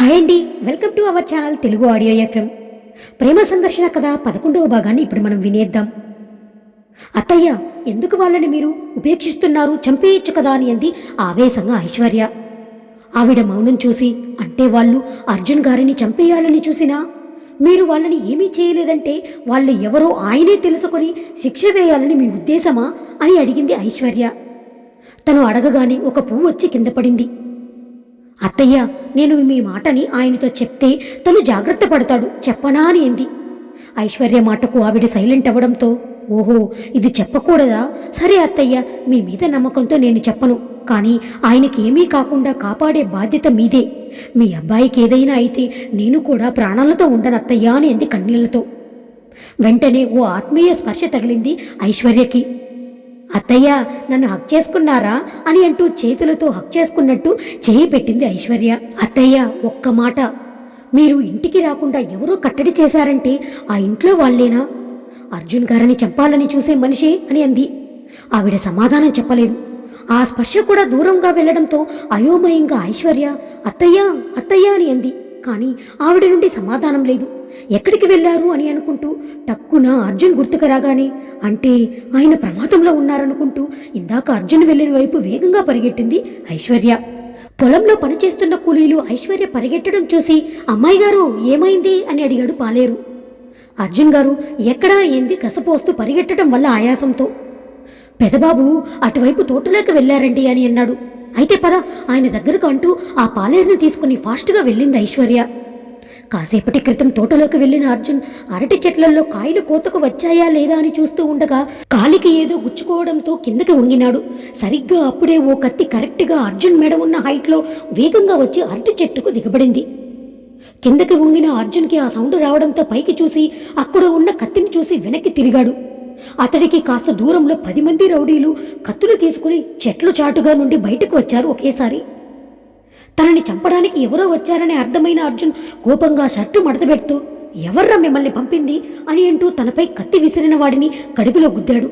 Hi అండి. Welcome to our channel Telugu audio FM. ప్రేమ సంఘర్షణ కథ పదకొండవ భాగాన్ని ఇప్పుడు మనం వినేద్దాం. అత్తయ్య ఎందుకు వాళ్ళని మీరు ఉపేక్షిస్తున్నారు చంపేయచ్చు కదా అని అంది ఆవేశంగా ఐశ్వర్య. ఆవిడ మౌనం చూసి అంటే వాళ్ళు అర్జున్ గారిని చంపేయాలని చూసినా మీరు వాళ్ళని ఏమీ చేయలేదంటే వాళ్ళు ఎవరో ఆయనే తెలుసుకొని శిక్ష వేయాలని మీ ఉద్దేశమా అని అడిగింది ఐశ్వర్య. తను అడగగానే ఒక పువ్వు వచ్చి కింద పడింది. అత్తయ్య నేను మీ మాటని ఆయనతో చెప్తే తను జాగ్రత్త పడతాడు. చెప్పనా అని అంది. ఐశ్వర్య మాటకు ఆవిడ సైలెంట్ అవ్వడంతో ఓహో ఇది చెప్పకూడదా? సరే అత్తయ్య మీ మీద నమ్మకంతో నేను చెప్పను. కానీ ఆయనకి ఏమీ కాకుండా కాపాడే బాధ్యత మీదే. మీ అబ్బాయికి ఏదైనా అయితే నేను కూడా ప్రాణాలతో ఉండను అత్తయ్య అని అంది కన్నీళ్ళతో. వెంటనే ఓ ఆత్మీయ స్పర్శ తగిలింది ఐశ్వర్యకి. అత్తయ్య నన్ను హక్ చేసుకున్నారా అని అంటూ చేతులతో హక్ చేసుకున్నట్టు చేయి పెట్టింది ఐశ్వర్య. అత్తయ్య ఒక్క మాట. మీరు ఇంటికి రాకుండా ఎవరో కట్టడి చేశారంటే ఆ ఇంట్లో వాళ్ళేనా? అర్జున్ గారిని చంపాలని చూసే మనిషి అని అంది. ఆవిడ సమాధానం చెప్పలేదు. ఆ స్పర్శ కూడా దూరంగా వెళ్ళడంతో అయోమయంగా ఐశ్వర్య అత్తయ్య అత్తయ్య అని అంది. కానీ ఆవిడ నుండి సమాధానం లేదు. ఎక్కడికి వెళ్ళారు అని అనుకుంటూ టక్కున అర్జున్ గుర్తుకు రాగానే అంటే ఆయన ప్రమాదంలో ఉన్నారనుకుంటూ ఇందాక అర్జున్ వెళ్ళిన వైపు వేగంగా పరిగెట్టింది ఐశ్వర్య. పొలంలో పనిచేస్తున్న కూలీలు ఐశ్వర్య పరిగెట్టడం చూసి అమ్మాయి గారు ఏమైంది? అని అడిగాడు పాలేరు. అర్జున్ గారు ఎక్కడా ఏంది? కసపోస్తూ పరిగెట్టడం వల్ల ఆయాసంతో. పెదబాబు అటువైపు తోటలోకి వెళ్ళారండి అని అన్నాడు. అయితే పద ఆయన దగ్గరకు అంటూ ఆ పాలేరును తీసుకుని ఫాస్ట్గా వెళ్ళింది ఐశ్వర్య. కాసేపటి క్రితం తోటలోకి వెళ్ళిన అర్జున్ అరటి చెట్లలో కాయలు కోతకు వచ్చాయా లేదా అని చూస్తూ ఉండగా కాలికి ఏదో గుచ్చుకోవడంతో కిందకి వంగినాడు. సరిగ్గా అప్పుడే ఓ కత్తి కరెక్ట్గా అర్జున్ మెడ ఉన్న హైట్లో వేగంగా వచ్చి అరటి చెట్టుకు దిగబడింది. కిందకి వంగిన అర్జున్కి ఆ సౌండ్ రావడంతో పైకి చూసి అక్కడ ఉన్న కత్తిని చూసి వెనక్కి తిరిగాడు. అతడికి కాస్త దూరంలో పది మంది రౌడీలు కత్తులు తీసుకుని చెట్లు చాటుగా నుండి బయటకు వచ్చారు ఒకేసారి. తనని చంపడానికి ఎవరో వచ్చారని అర్థమైన అర్జున్ కోపంగా షర్టు మడతపెడుతూ ఎవర్రా మిమ్మల్ని పంపింది? అని అంటూ తనపై కత్తి విసిరిన వాడిని కడుపులో గుద్దాడు.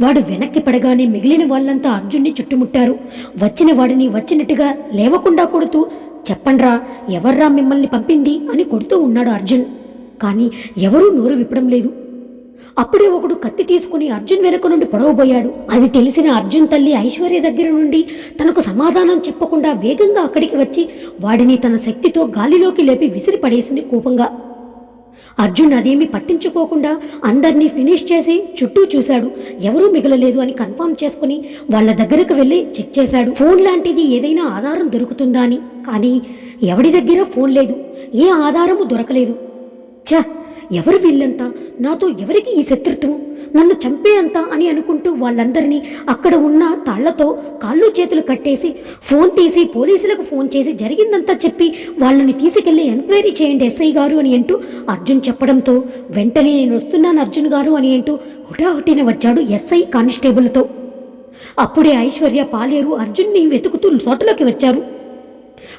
వాడు వెనక్కి పడగానే మిగిలిన వాళ్ళంతా అర్జున్ని చుట్టుముట్టారు. వచ్చిన వాడిని వచ్చినట్టుగా లేవకుండా కొడుతూ చెప్పండ్రా ఎవర్రా మిమ్మల్ని పంపింది? అని కొడుతూ ఉన్నాడు అర్జున్. కానీ ఎవరూ నోరు విప్పడం లేదు. అప్పుడే ఒకడు కత్తి తీసుకుని అర్జున్ వెనుక నుండి పొడవబోయాడు. అది తెలిసిన అర్జున్ తల్లి ఐశ్వర్య దగ్గర నుండి తనకు సమాధానం చెప్పకుండా వేగంగా అక్కడికి వచ్చి వాడిని తన శక్తితో గాలిలోకి లేపి విసిరి పడేసింది కోపంగా. అర్జున్ అదేమీ పట్టించుకోకుండా అందర్నీ ఫినిష్ చేసి చుట్టూ చూశాడు. ఎవరూ మిగలలేదు అని కన్ఫర్మ్ చేసుకుని వాళ్ళ దగ్గరకు వెళ్ళి చెక్ చేశాడు. ఫోన్ లాంటిది ఏదైనా ఆధారం దొరుకుతుందా అని. కానీ ఎవడి దగ్గర ఫోన్ లేదు. ఏ ఆధారము దొరకలేదు. ఛ! ఎవరు వీళ్ళంతా? నాతో ఎవరికి ఈ శత్రుత్వం? నన్ను చంపేంత అని అనుకుంటూ వాళ్ళందరినీ అక్కడ ఉన్న తాళ్ళతో కాళ్ళు చేతులు కట్టేసి ఫోన్ తీసి పోలీసులకు ఫోన్ చేసి జరిగిందంతా చెప్పి వాళ్ళని తీసుకెళ్ళి ఎంక్వైరీ చేయండి ఎస్ఐ గారు అని అంటూ అర్జున్ చెప్పడంతో వెంటనే నేను వస్తున్నాను అర్జున్ గారు అని అంటూ హుటాహుటిన వచ్చాడు ఎస్ఐ కానిస్టేబుల్తో. అప్పుడే ఐశ్వర్య పాలేరు అర్జున్ని వెతుకుతూ తోటలోకి వచ్చారు.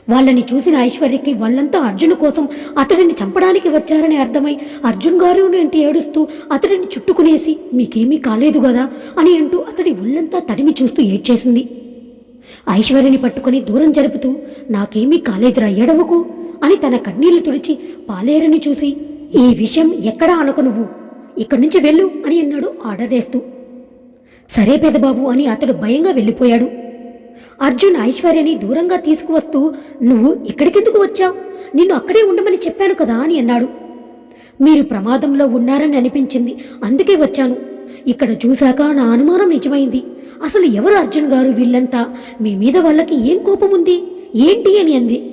వాళ్ళని చూసిన ఐశ్వర్యకి వాళ్ళంతా అర్జున్ కోసం అతడిని చంపడానికి వచ్చారని అర్థమై అర్జున్ గారు అంటే ఏడుస్తూ అతడిని చుట్టుకునేసి మీకేమీ కాలేదు కదా అని అంటూ అతడి ఒళ్ళంతా తడిమి చూస్తూ ఏడ్చేసింది. ఐశ్వర్యని పట్టుకుని దూరం జరుపుతూ నాకేమీ కాలేదురా ఎడవకు అని తన కన్నీళ్ళు తుడిచి పాలేరుని చూసి ఈ విషయం ఎక్కడా అనకు నువ్వు ఇక్కడి నుంచి వెళ్ళు అని అన్నాడు ఆర్డర్ వేస్తూ సరే పెదబాబు అని అతడు భయంగా వెళ్ళిపోయాడు. అర్జున్ ఐశ్వర్యని దూరంగా తీసుకువస్తూ నువ్వు ఇక్కడికెందుకు వచ్చావు? నిన్ను అక్కడే ఉండమని చెప్పాను కదా అని అన్నాడు. మీరు ప్రమాదంలో ఉన్నారని అనిపించింది. అందుకే వచ్చాను. ఇక్కడ చూశాక నా అనుమానం నిజమైంది. అసలు ఎవరు అర్జున్ గారు? వీళ్ళంతా మీ మీద వాళ్ళకి ఏం కోపం ఉంది ఏంటి? అని అంది.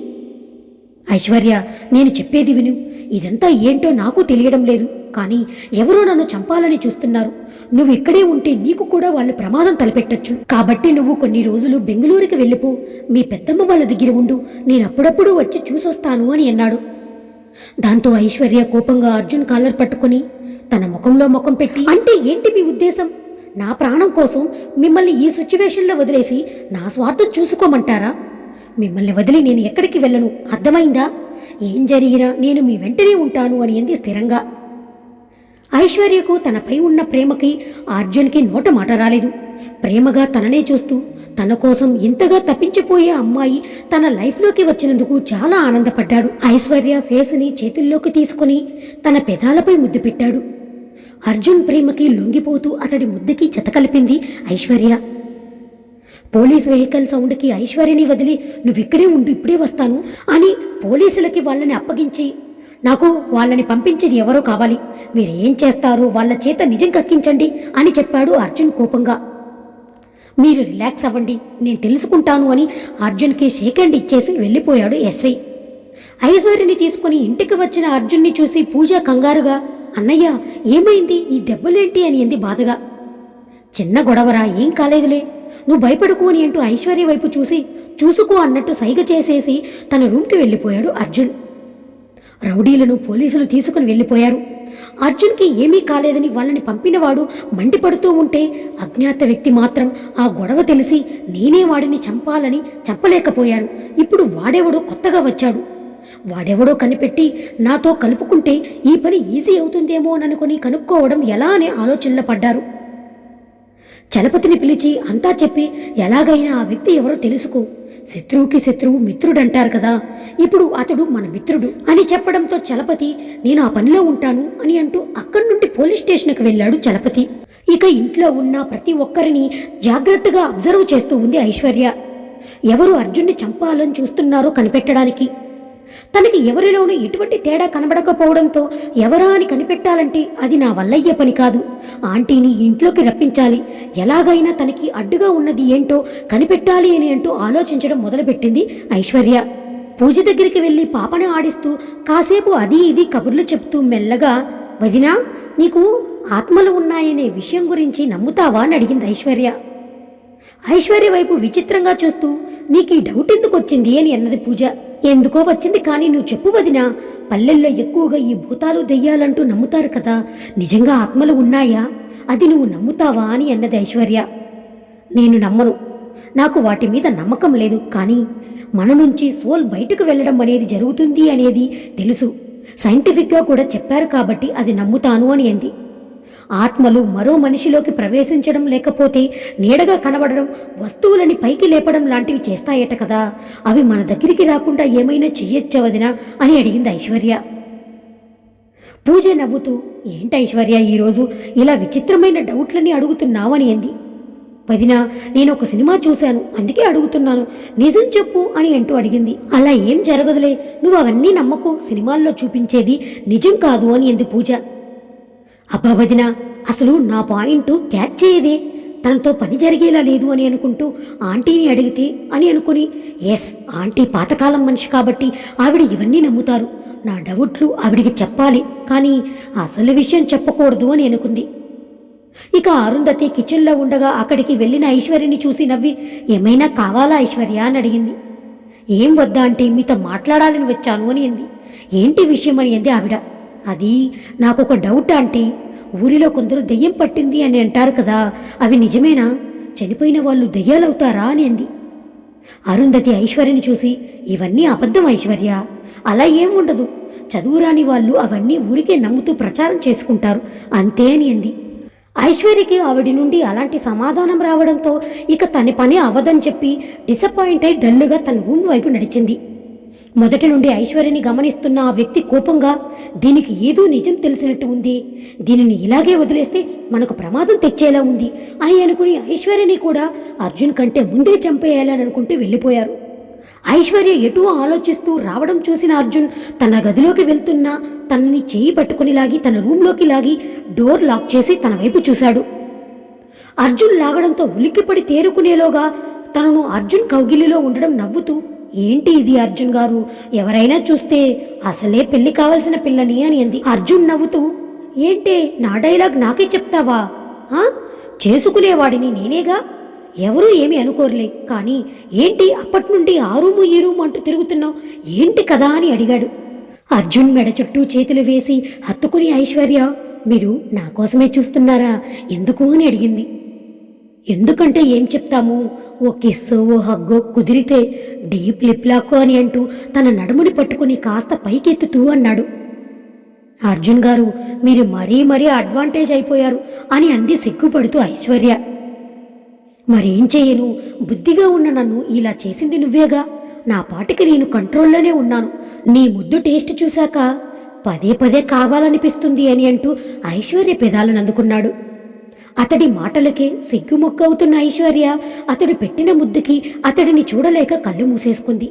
ఐశ్వర్య నేను చెప్పేది విను. ఇదంతా ఏంటో నాకు తెలియడం లేదు. కానీ ఎవరో నన్ను చంపాలని చూస్తున్నారు. నువ్వు ఇక్కడే ఉంటే నీకు కూడా వాళ్ళు ప్రమాదం తలపెట్టొచ్చు. కాబట్టి నువ్వు కొన్ని రోజులు బెంగళూరుకి వెళ్ళిపో. మీ పెద్దమ్మ వాళ్ళ దగ్గర ఉండు. నేను అప్పుడప్పుడు వచ్చి చూసొస్తాను అని అన్నాడు. దాంతో ఐశ్వర్య కోపంగా అర్జున్ కాలర్ పట్టుకుని తన ముఖంలో ముఖం పెట్టి అంటే ఏంటి మీ ఉద్దేశం? నా ప్రాణం కోసం మిమ్మల్ని ఈ సిచ్యువేషన్లో వదిలేసి నా స్వార్థం చూసుకోమంటారా? మిమ్మల్ని వదిలి నేను ఎక్కడికి వెళ్ళను. అర్థమైందా? ఏం జరిగినా నేను మీ వెంటనే ఉంటాను అని అంది స్థిరంగా. ఐశ్వర్యకు తనపై ఉన్న ప్రేమకి అర్జున్కి నోట మాట రాలేదు. ప్రేమగా తననే చూస్తూ తన కోసం ఇంతగా తప్పించిపోయే అమ్మాయి తన లైఫ్లోకి వచ్చినందుకు చాలా ఆనందపడ్డాడు. ఐశ్వర్య ఫేస్ని చేతుల్లోకి తీసుకుని తన పెదాలపై ముద్దు పెట్టాడు. అర్జున్ ప్రేమకి లొంగిపోతూ అతడి ముద్దుకి జతకలిపింది ఐశ్వర్య. పోలీస్ వెహికల్ సౌండ్కి ఐశ్వర్యని వదిలి నువ్విక్కడే ఉండు ఇప్పుడే వస్తాను అని పోలీసులకి వాళ్ళని అప్పగించి నాకు వాళ్ళని పంపించేది ఎవరో కావాలి. మీరు ఏం చేస్తారు? వాళ్ళ చేత నిజం కక్కించండి అని చెప్పాడు అర్జున్ కోపంగా. మీరు రిలాక్స్ అవ్వండి నేను తెలుసుకుంటాను అని అర్జున్కి షేక్ హ్యాండ్ ఇచ్చేసి వెళ్ళిపోయాడు ఎస్ఐ. ఐశ్వర్యని తీసుకుని ఇంటికి వచ్చిన అర్జున్ని చూసి పూజ కంగారుగా అన్నయ్య ఏమైంది? ఈ దెబ్బలేంటి? అని అంది బాధగా. చిన్న గొడవరా? ఏం కాలేదులే. నువ్వు భయపడుకు అని అంటూ ఐశ్వర్య వైపు చూసి చూసుకో అన్నట్టు సైగ చేసేసి తన రూమ్కి వెళ్ళిపోయాడు అర్జున్. రౌడీలను పోలీసులు తీసుకుని వెళ్ళిపోయారు. అర్జున్కి ఏమీ కాలేదని వాళ్ళని పంపినవాడు మండిపడుతూ ఉంటే అజ్ఞాత వ్యక్తి మాత్రం ఆ గొడవ తెలిసి నేనే వాడిని చంపాలని చంపలేకపోయాను ఇప్పుడు వాడెవడో కొత్తగా వచ్చాడు. వాడెవడో కనిపెట్టి నాతో కలుపుకుంటే ఈ పని ఈజీ అవుతుందేమో అనుకుని కనుక్కోవడం ఎలా అనే ఆలోచనలో పడ్డారు. చలపతిని పిలిచి అంతా చెప్పి ఎలాగైనా ఆ వ్యక్తి ఎవరో తెలుసుకో. శత్రువుకి శత్రువు మిత్రుడంటారు కదా. ఇప్పుడు అతడు మన మిత్రుడు అని చెప్పడంతో చలపతి నేను ఆ పనిలో ఉంటాను అని అంటూ అక్కడి నుండి పోలీస్ స్టేషన్కి వెళ్ళాడు చలపతి. ఇక ఇంట్లో ఉన్న ప్రతి ఒక్కరిని జాగ్రత్తగా అబ్జర్వ్ చేస్తూ ఉంది ఐశ్వర్య. ఎవరు అర్జున్ని చంపాలని చూస్తున్నారో కనిపెట్టడానికి తనకి ఎవరిలోనూ ఎటువంటి తేడా కనబడకపోవడంతో ఎవరా అని కనిపెట్టాలంటే అది నా వల్లయ్యే పని కాదు. ఆంటీని ఇంట్లోకి రప్పించాలి. ఎలాగైనా తనకి అడ్డుగా ఉన్నది ఏంటో కనిపెట్టాలి అని అంటూ ఆలోచించడం మొదలుపెట్టింది ఐశ్వర్య. పూజ దగ్గరికి వెళ్ళి పాపను ఆడిస్తూ కాసేపు అది ఇది కబుర్లు చెప్తూ మెల్లగా వదినా నీకు ఆత్మలు ఉన్నాయనే విషయం గురించి నమ్ముతావా? అని అడిగింది ఐశ్వర్య. ఐశ్వర్య వైపు విచిత్రంగా చూస్తూ నీకు ఈ డౌట్ ఎందుకు వచ్చింది అని అన్నది పూజ. ఎందుకో వచ్చింది కానీ నువ్వు చెప్పు వదినా. పల్లెల్లో ఎక్కువగా ఈ భూతాలు దెయ్యాలంటూ నమ్ముతారు కదా. నిజంగా ఆత్మలు ఉన్నాయా? అది నువ్వు నమ్ముతావా? అని అన్నది ఐశ్వర్య. నేను నమ్మను. నాకు వాటి మీద నమ్మకం లేదు. కానీ మన నుంచి సోల్ బయటకు వెళ్ళడం అనేది జరుగుతుంది అనేది తెలుసు. సైంటిఫిక్గా కూడా చెప్పారు కాబట్టి అది నమ్ముతాను అని అంది. ఆత్మలు మరో మనిషిలోకి ప్రవేశించడం లేకపోతే నీడగా కనబడడం వస్తువులని పైకి లేపడం లాంటివి చేస్తాయట కదా. అవి మన దగ్గరికి రాకుండా ఏమైనా చెయ్యొచ్చవదినా అని అడిగింది ఐశ్వర్య. పూజ నవ్వుతూ ఏంటి ఐశ్వర్య ఈరోజు ఇలా విచిత్రమైన డౌట్లని అడుగుతున్నావని అంది. వదినా నేను ఒక సినిమా చూశాను అందుకే అడుగుతున్నాను. నిజం చెప్పు అని అంటూ అడిగింది. అలా ఏం జరగదులే. నువ్వు అవన్నీ నమ్మకు. సినిమాల్లో చూపించేది నిజం కాదు అని అంది పూజ. అబ్బా వదిన అసలు నా పాయింట్ క్యాచ్ చేయదే. తనతో పని జరిగేలా లేదు అని అనుకుంటూ ఆంటీని అడిగితే అని అనుకుని ఎస్ ఆంటీ పాతకాలం మనిషి కాబట్టి ఆవిడ ఇవన్నీ నమ్ముతారు. నా డౌట్లు ఆవిడికి చెప్పాలి కానీ అసలు విషయం చెప్పకూడదు అని అనుకుంది. ఇక అరుంధతి కిచెన్లో ఉండగా అక్కడికి వెళ్ళిన ఐశ్వర్యని చూసి నవ్వి ఏమైనా కావాలా ఐశ్వర్య? అని అడిగింది. ఏం వద్దా అంటే మీతో మాట్లాడాలని వచ్చాను అని అంది. ఏంటి విషయం? అని అంది ఆవిడ. అది నాకు ఒక డౌట్ ఆంటీ. ఊరిలో కొందరు దెయ్యం పట్టింది అని అంటారు కదా అవి నిజమేనా? చనిపోయిన వాళ్ళు దెయ్యాలవుతారా అని అంది. అరుంధతి ఐశ్వర్యని చూసి ఇవన్నీ అబద్ధం ఐశ్వర్య. అలా ఏం ఉండదు. చదువురాని వాళ్ళు అవన్నీ ఊరికే నమ్ముతూ ప్రచారం చేసుకుంటారు. అంతే అని అంది. ఐశ్వర్యకి ఆవిడి నుండి అలాంటి సమాధానం రావడంతో ఇక తన పని అవదని చెప్పి డిసప్పాయింట్ అయి డల్లుగా తన రూమ్ వైపు నడిచింది. మొదటి నుండి ఐశ్వర్యని గమనిస్తున్న ఆ వ్యక్తి కోపంగా దీనికి ఏదో నిజం తెలిసినట్టు ఉంది. దీనిని ఇలాగే వదిలేస్తే మనకు ప్రమాదం తెచ్చేలా ఉంది అని అనుకుని ఐశ్వర్యని కూడా అర్జున్ కంటే ముందే చంపేయాలని అనుకుంటూ వెళ్ళిపోయారు. ఐశ్వర్య ఎటూ ఆలోచిస్తూ రావడం చూసిన అర్జున్ తన గదిలోకి వెళ్తున్నా తనని చేయి పట్టుకుని లాగి తన రూమ్లోకి లాగి డోర్ లాక్ చేసి తన వైపు చూశాడు. అర్జున్ లాగడంతో ఉలిక్కిపడి తేరుకునేలోగా తనను అర్జున్ కౌగిలిలో ఉండడం నవ్వుతూ ఏంటి ఇది అర్జున్ గారు? ఎవరైనా చూస్తే అసలే పెళ్ళి కావాల్సిన పిల్లని అని అంది. అర్జున్ నవ్వుతూ ఏంటే నా డైలాగ్ నాకే చెప్తావా? చేసుకునేవాడిని నేనేగా? ఎవరూ ఏమీ అనుకోరులే. కానీ ఏంటి అప్పటి నుండి ఆ రూము ఈ రూము అంటూ తిరుగుతున్నావు? ఏంటి కదా? అని అడిగాడు. అర్జున్ మెడ చుట్టూ చేతులు వేసి హత్తుకుని ఐశ్వర్య మీరు నా కోసమే చూస్తున్నారా? ఎందుకు? అని అడిగింది. ఎందుకంటే ఏం చెప్తాము? ఓ కిస్సో ఓ హగ్గో కుదిరితే డీప్ లిప్లాకో అని అంటూ తన నడుముని పట్టుకుని కాస్త పైకెత్తుతూ అన్నాడు. అర్జున్ గారు మీరు మరీ మరీ అడ్వాంటేజ్ అయిపోయారు అని అంది సిగ్గుపడుతూ ఐశ్వర్య. మరేం చేయను? బుద్ధిగా ఉన్న నన్ను ఇలా చేసింది నువ్వేగా? నా పాటికి నేను కంట్రోల్లోనే ఉన్నాను. నీ ముద్దు టేస్ట్ చూశాక పదే పదే కావాలనిపిస్తుంది అని అంటూ ఐశ్వర్య పెదాలను అందుకున్నాడు. అతడి మాటలకే సిగ్గుమొక్కవుతున్న ఐశ్వర్య అతడు పెట్టిన ముద్దుకి అతడిని చూడలేక కళ్ళు మూసేసుకుంది.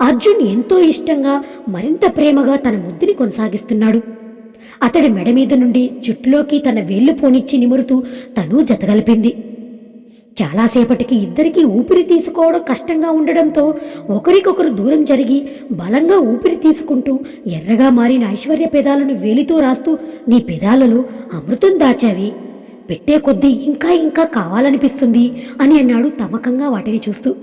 అర్జున్ ఎంతో ఇష్టంగా మరింత ప్రేమగా తన ముద్దుని కొనసాగిస్తున్నాడు. అతడి మెడ మీద నుండి జుట్టులోకి తన వేళ్ళు పోనిచ్చి నిమురుతూ తను జతగలిపింది. చాలాసేపటికి ఇద్దరికీ ఊపిరి తీసుకోవడం కష్టంగా ఉండడంతో ఒకరికొకరు దూరం జరిగి బలంగా ఊపిరి తీసుకుంటూ ఎర్రగా మారిన ఐశ్వర్య పెదాలను వేలితో రాస్తూ నీ పెదాలలో అమృతం దాచావి పెట్టే కొద్దీ ఇంకా ఇంకా కావాలనిపిస్తుంది అని అన్నాడు తమకంగా వాటిని చూస్తూ.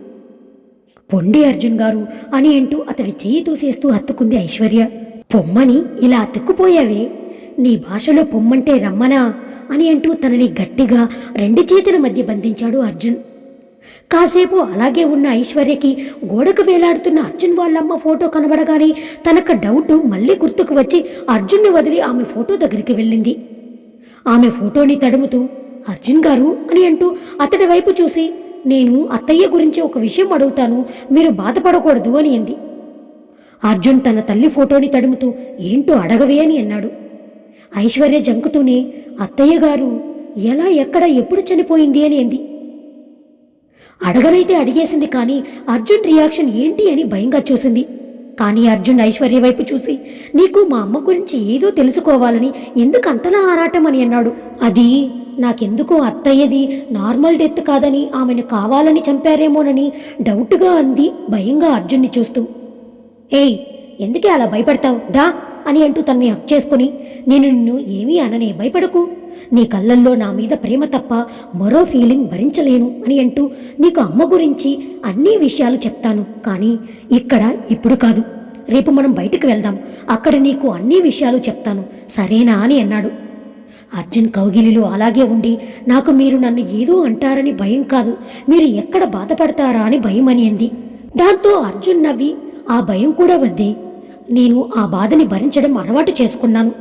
పొండి అర్జున్ గారు అని అంటూ అతడి చేయి తోసేస్తూ హత్తుకుంది ఐశ్వర్య. పొమ్మని ఇలా అతుక్కుపోయావే. నీ భాషలో పొమ్మంటే రమ్మనా? అని అంటూ తనని గట్టిగా రెండు చేతుల మధ్య బంధించాడు అర్జున్. కాసేపు అలాగే ఉన్న ఐశ్వర్యకి గోడకు వేలాడుతున్న అర్జున్ వాళ్ళమ్మ ఫోటో కనబడగానే తనకు డౌట్ మళ్ళీ గుర్తుకు వచ్చి అర్జున్ని వదిలి ఆమె ఫోటో దగ్గరికి వెళ్ళింది. ఆమె ఫోటోని తడుముతూ అర్జున్ గారు అని అంటూ అతడి వైపు చూసి నేను అత్తయ్య గురించి ఒక విషయం అడుగుతాను మీరు బాధపడకూడదు అని అంది. అర్జున్ తన తల్లి ఫోటోని తడుముతూ ఏంటో అడగవే అని అన్నాడు. ఐశ్వర్య జంకుతూనే అత్తయ్య గారు ఎలా ఎక్కడ ఎప్పుడు చనిపోయింది అని అంది. అడగనైతే అడిగేసింది కానీ అర్జున్ రియాక్షన్ ఏంటి అని భయంగా చూసింది. కానీ అర్జున్ ఐశ్వర్య వైపు చూసి నీకు మా అమ్మ గురించి ఏదో తెలుసుకోవాలని ఎందుకు అంతలా ఆరాటం అని అన్నాడు. అది నాకెందుకో అత్తయ్యది నార్మల్ డెత్ కాదని ఆమెను కావాలని చంపారేమోనని డౌట్గా అంది భయంగా అర్జున్ని చూస్తూ. ఏయ్ ఎందుకే అలా భయపడతావు? దా అని అంటూ తనని హక్ చేసుకుని నేను నిన్ను ఏమీ అననే భయపడకు. నీ కళ్ళల్లో నా మీద ప్రేమ తప్ప మరో ఫీలింగ్ భరించలేను అని అంటూ నీకు అమ్మ గురించి అన్ని విషయాలు చెప్తాను. కానీ ఇక్కడ ఇప్పుడు కాదు. రేపు మనం బయటికి వెళ్దాం. అక్కడ నీకు అన్ని విషయాలు చెప్తాను. సరేనా అని అన్నాడు. అర్జున్ కౌగిలిలో అలాగే ఉండి నాకు మీరు నన్ను ఏదో అంటారని భయం కాదు. మీరు ఎక్కడ బాధపడతారా అని భయం అని అంది. దాంతో అర్జున్ నవ్వి ఆ భయం కూడా వద్దే. నేను ఆ బాధని భరించడం అలవాటు చేసుకున్నాను.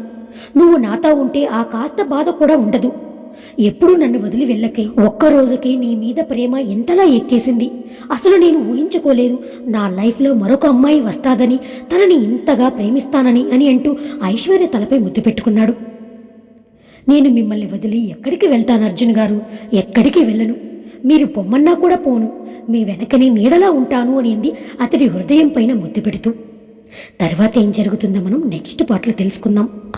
నువ్వు నాతో ఉంటే ఆ కాస్త బాధ కూడా ఉండదు. ఎప్పుడూ నన్ను వదిలి వెళ్ళకే. ఒక్క రోజుకి నీ మీద ప్రేమ ఎంతలా ఎక్కేసింది. అసలు నేను ఊహించుకోలేదు నా లైఫ్లో మరొక అమ్మాయి వస్తాదని తనని ఇంతగా ప్రేమిస్తానని అని అంటూ ఐశ్వర్య తలపై ముద్దు పెట్టుకున్నాడు. నేను మిమ్మల్ని వదిలి ఎక్కడికి వెళ్తాను అర్జున్ గారు? ఎక్కడికి వెళ్ళను? మీరు పొమ్మన్నా కూడా పోను. మీ వెనకనే నీడలా ఉంటాను అనింది అతడి హృదయం పైన ముద్దు పెడుతూ. తర్వాత ఏం జరుగుతుందో మనం నెక్స్ట్ పాటలో తెలుసుకుందాం.